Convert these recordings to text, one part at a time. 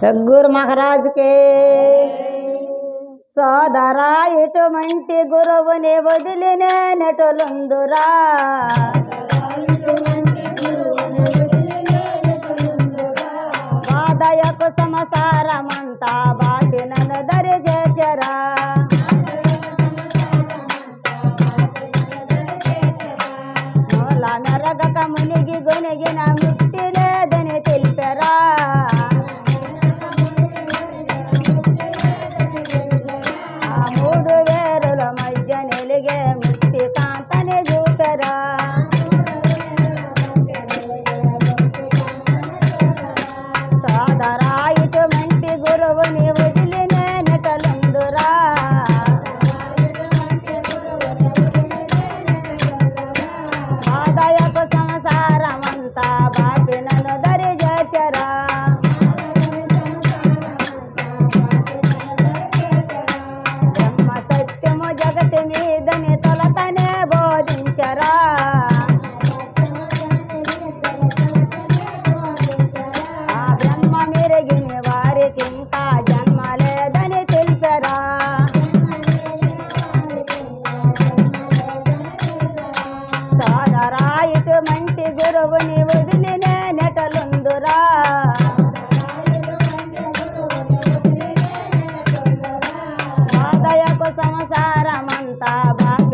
సద్గురు మహారాజుకే. సోదరా ఇటువంటి గురువుని వదిలిన నెటులుందురా? బాధయకు సమసారమంతా బాపి నన్ను దరి చేర్చరా మెరగక మునిగి గొనిగిన ముక్తి మూడు వేరుల మధ్య నిలిగే ముక్తి కాంతని వారికి ఇంకా జన్మ లేదని తెలిపరా. సోదరా ఇటువంటి గురువుని వదిలిన నెటలుందురా. ఆదయపు సంసారమంతా బాగా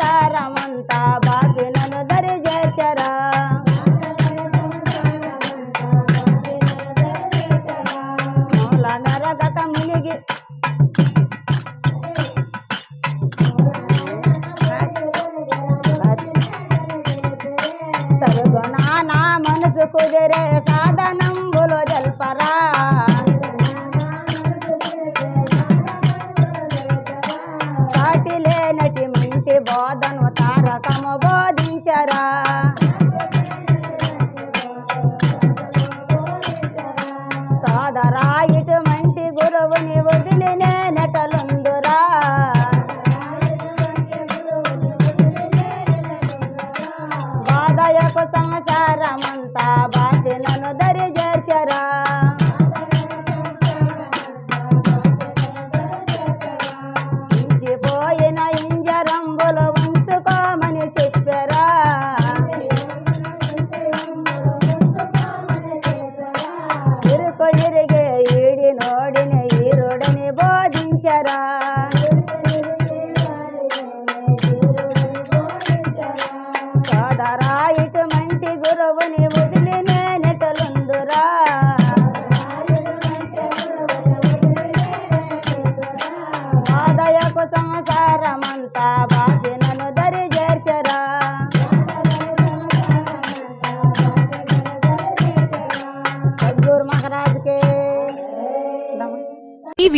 సంసారమంతా బాపి నన్ను దరి చేర్చరా మూల మెరగక మునిగి సరుగునా నా మనసు కుదిరే సాధనంబులు జల్పరా. తారకము బోధించరా. సోదరా ఇటువంటి గురువుని వదిలిన నెటలుందురా. బాధయకు సంసారమంతా నోడిని బోధించరా. సోదరా ఇటువంటి గురువుని వదిలి నేనెటలుందురా. ఆదయకు సంసారమంతా